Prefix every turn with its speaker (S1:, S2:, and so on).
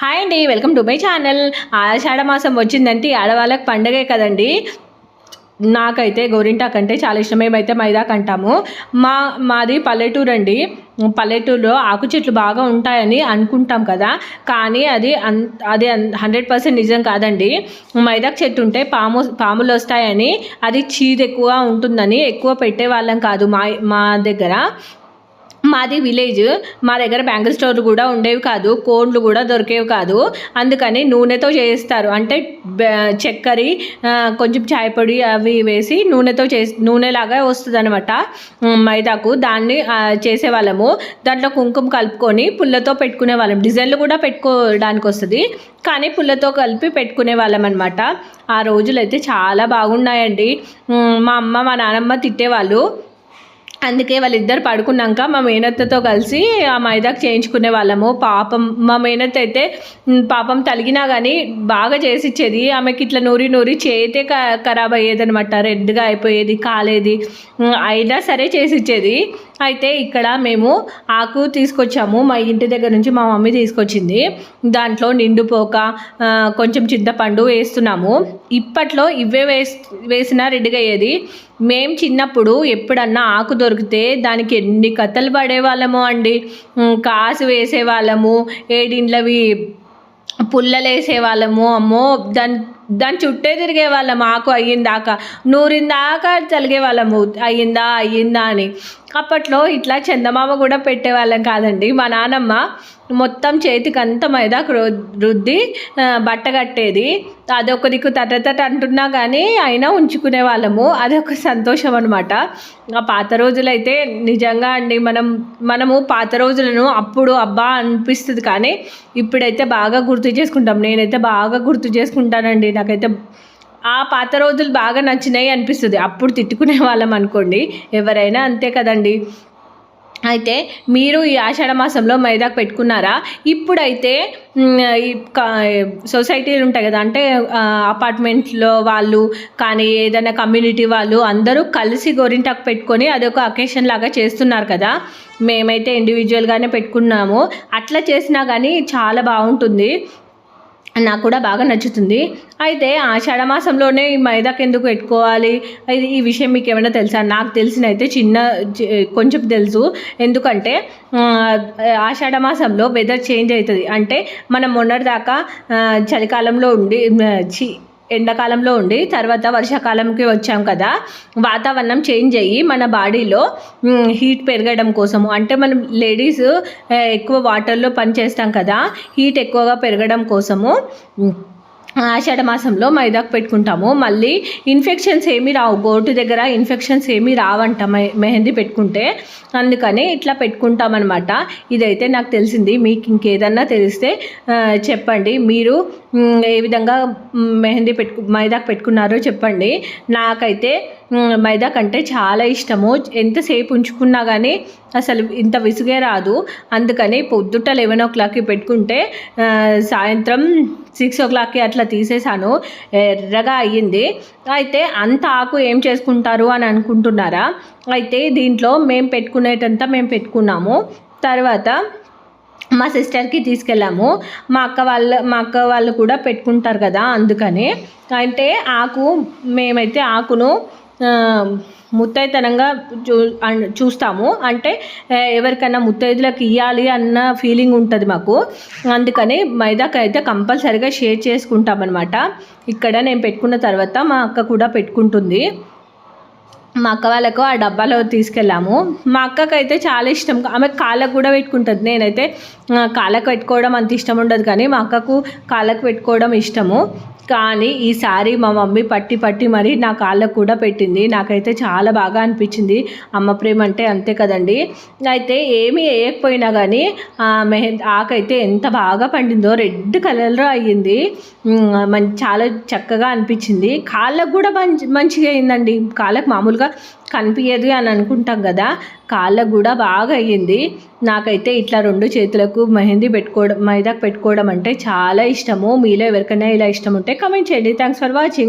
S1: Hi అండి welcome to my channel Ashadha మాసం వచ్చిందంటే ఆడవాళ్ళకి పండగే కదండి. నాకైతే గోరింటాక్ అంటే చాలా ఇష్టం. మేమైతే మైదాక్ అంటాము మా మాది పల్లెటూరు అండి. పల్లెటూరులో ఆకు చెట్లు బాగా ఉంటాయని అనుకుంటాం కదా. కానీ అది అన్ అది హండ్రెడ్ పర్సెంట్ నిజం కాదండి. మైదాక్ చెట్టు ఉంటే పాము పాములు వస్తాయని అది చీదు ఎక్కువ ఉంటుందని ఎక్కువ పెట్టే వాళ్ళం కాదు మా మా దగ్గర. మాది విలేజ్. మా దగ్గర బ్యాంగిల్ స్టోర్లు కూడా ఉండేవి కాదు కోన్లు కూడా దొరికేవి కాదు. అందుకని నూనెతో చేస్తారు. అంటే చక్కెర కొంచెం చాయ్ పొడి అవి వేసి నూనెతో చేసి నూనెలాగా వస్తుంది అనమాట మైదాకు దాన్ని చేసేవాళ్ళము. దాంట్లో కుంకుమ కలుపుకొని పుల్లతో పెట్టుకునే వాళ్ళం డిజైన్లు కూడా పెట్టుకోవడానికి వస్తుంది. కానీ పుల్లతో కలిపి పెట్టుకునే వాళ్ళం అనమాట ఆ రోజులు అయితే చాలా బాగున్నాయండి. మా అమ్మ మా నాన్నమ్మ తిట్టేవాళ్ళు. అందుకే వాళ్ళిద్దరు పడుకున్నాక మా మేనత్తతో కలిసి ఆ మైదాకు చేయించుకునే వాళ్ళము. పాపం మా మేనత్త అయితే పాపం తలిగినా కానీ బాగా చేసిచ్చేది. ఆమెకి ఇట్లా నూరి నూరి చేతే ఖరాబ్ అయ్యేది అనమాట రెడ్గా అయిపోయేది కాలేది. అయినా సరే చేసి ఇచ్చేది అయితే ఇక్కడ మేము ఆకు తీసుకొచ్చాము. మా ఇంటి దగ్గర నుంచి మా మమ్మీ తీసుకొచ్చింది. దాంట్లో నిండుపోక కొంచెం చింతపండు వేస్తున్నాము. ఇప్పట్లో ఇవే వేస్ వేసినా రెడ్డిగా అయ్యేది. మేము చిన్నప్పుడు ఎప్పుడన్నా ఆకు దొరికితే దానికి ఎన్ని కథలు పడేవాళ్ళము అండి. కాసు వేసేవాళ్ళము ఏడిండ్లవి పుల్లలు వేసేవాళ్ళము అమ్మో దాని దాని చుట్టే తిరిగే వాళ్ళం ఆకు అయ్యిందాక. నూరిందాక చలిగే వాళ్ళము అయ్యిందా అయ్యిందా అని. అప్పట్లో ఇట్లా చందమామ కూడా పెట్టేవాళ్ళం కాదండి. మా నానమ్మ మొత్తం చేతికి అంత మైదా రుద్ది బట్ట కట్టేది. అదొక దిక్కు తట అంటున్నా కానీ అయినా ఉంచుకునే వాళ్ళము. అదొక సంతోషం అనమాట ఆ పాత రోజులైతే నిజంగా అండి మనం మనము పాత రోజులను అప్పుడు అబ్బా అనిపిస్తుంది కానీ ఇప్పుడైతే బాగా గుర్తు చేసుకుంటాం. నేనైతే బాగా గుర్తు చేసుకుంటానండి. నాకైతే ఆ పాత రోజులు బాగా నచ్చినాయి అనిపిస్తుంది. అప్పుడు తిట్టుకునే వాళ్ళం అనుకోండి. ఎవరైనా అంతే కదండి. అయితే మీరు ఈ ఆషాఢ మాసంలో మైదాకు పెట్టుకున్నారా? ఇప్పుడైతే సొసైటీలు ఉంటాయి కదా అంటే అపార్ట్మెంట్లో వాళ్ళు కానీ ఏదైనా కమ్యూనిటీ వాళ్ళు అందరూ కలిసి గోరింటాకు పెట్టుకొని అదొక అకేషన్ లాగా చేస్తున్నారు కదా. మేమైతే ఇండివిజువల్గానే పెట్టుకున్నాము. అట్లా చేసినా కానీ చాలా బాగుంటుంది. నాకు కూడా బాగా నచ్చుతుంది. అయితే ఆషాఢ మాసంలోనే ఈ మైదాకి ఎందుకు పెట్టుకోవాలి ఈ విషయం మీకు ఏమైనా తెలుసా? నాకు తెలిసిన అయితే చిన్న కొంచెం తెలుసు. ఎందుకంటే ఆషాఢ మాసంలో వెదర్ చేంజ్ అవుతుంది. అంటే మనం మొన్నటిదాకా చలికాలంలో ఉండి ఎండాకాలంలో ఉండి తర్వాత వర్షాకాలంకి వచ్చాం కదా వాతావరణం చేంజ్ అయ్యి మన బాడీలో హీట్ పెరగడం కోసము. అంటే మనం లేడీస్ ఎక్కువ వాటర్లో పని చేస్తాం కదా హీట్ ఎక్కువగా పెరగడం కోసము. ఆషాఢ మాసంలో మైదాకు పెట్టుకుంటాము. మళ్ళీ ఇన్ఫెక్షన్స్ ఏమీ రావు. గోటు దగ్గర ఇన్ఫెక్షన్స్ ఏమీ రావంట మెహందీ పెట్టుకుంటే. అందుకని ఇట్లా పెట్టుకుంటామన్నమాట. ఇదైతే నాకు తెలిసింది. మీకు ఇంకేదన్నా తెలిస్తే చెప్పండి. మీరు ఏ విధంగా మెహందీ పెట్టు మైదాకు పెట్టుకున్నారో చెప్పండి. నాకైతే మైదా కంటే చాలా ఇష్టము. ఎంతసేపు ఉంచుకున్నా కానీ అసలు ఇంత విసుగే రాదు. అందుకని పొద్దుట లెవెన్ ఓ క్లాక్కి పెట్టుకుంటే సాయంత్రం సిక్స్ ఓ క్లాక్కి అట్లా తీసేసాను ఎర్రగా అయ్యింది. అయితే అంత ఆకు ఏం చేసుకుంటారు అని అనుకుంటున్నారా? అయితే దీంట్లో మేము పెట్టుకునేటంతా మేము పెట్టుకున్నాము. తర్వాత మా సిస్టర్కి తీసుకెళ్ళాము. మా అక్క వాళ్ళ మా అక్క వాళ్ళు కూడా పెట్టుకుంటారు కదా అందుకని. అంటే ఆకు మేమైతే ఆకును ముత్తైతనంగా చూ చూస్తాము. అంటే ఎవరికైనా ముత్తైదులకు ఇవ్వాలి అన్న ఫీలింగ్ ఉంటుంది మాకు. అందుకని మైదాకి అయితే కంపల్సరీగా షేర్ చేసుకుంటామన్నమాట. ఇక్కడ నేను పెట్టుకున్న తర్వాత మా అక్క కూడా పెట్టుకుంటుంది. మా అక్క వాళ్ళకు ఆ డబ్బాలో తీసుకెళ్ళాము. మా అక్కకు అయితే చాలా ఇష్టం. ఆమె కాళ్ళకు కూడా పెట్టుకుంటుంది. నేనైతే కాళ్ళకు పెట్టుకోవడం అంత ఇష్టం ఉండదు కానీ మా అక్కకు కాళ్ళకు పెట్టుకోవడం ఇష్టము. కానీ ఈసారి మా మమ్మీ పట్టి పట్టి మరి నా కాళ్ళకు కూడా పెట్టింది. నాకైతే చాలా బాగా అనిపించింది. అమ్మ ప్రేమ అంటే అంతే కదండి. అయితే ఏమీ వేయకపోయినా కానీ మెహ ఆకైతే ఎంత బాగా పండిందో రెడ్ కలర్లో అయ్యింది. చాలా చక్కగా అనిపించింది. కాళ్ళకు కూడా మంచి మంచిగా అయిందండి. కాళ్ళకు మామూలుగా కనిపించదు అని అనుకుంటాం కదా. కాళ్ళకు కూడా బాగా అయ్యింది నాకైతే ఇట్లా రెండు చేతులకు మెహందీ పెట్టుకోవడం మైదాకు పెట్టుకోవడం అంటే చాలా ఇష్టము. మీలో ఎవరికైనా ఇలా ఇష్టం ఉంటే కమెంట్ చేయండి. Thanks for watching